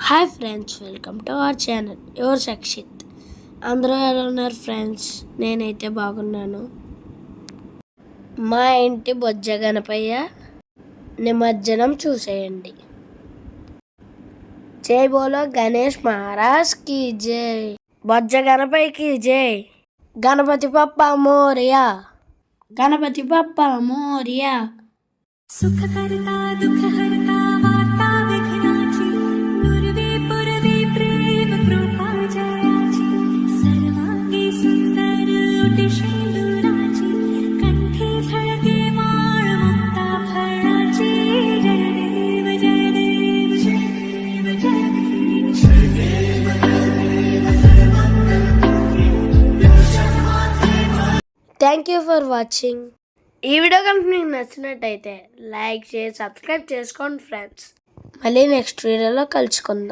Hi friends welcome to our channel your Sakshith అందరూ ఎలా ఉన్నారు ఫ్రెండ్స్ నేనైతే బాగున్నాను. మా ఇంటి బొజ్జ గణపయ్య నిమజ్జనం చూసేయండి. జై బోలో గణేష్ మహారాజ్కి జై. బొజ్జ గణపయ్యకి జై. గణపతి పప్ప మోరియా. గణపతి పప్ప మోరియా. సుఖకరిత దుఃఖకరిత థ్యాంక్ యూ ఫర్ వాచింగ్ ఈ వీడియో కనుక మీకు నచ్చినట్టయితే లైక్ చేసి సబ్స్క్రైబ్ చేసుకోండి ఫ్రెండ్స్. మళ్ళీ నెక్స్ట్ వీడియోలో కలుసుకుందాం.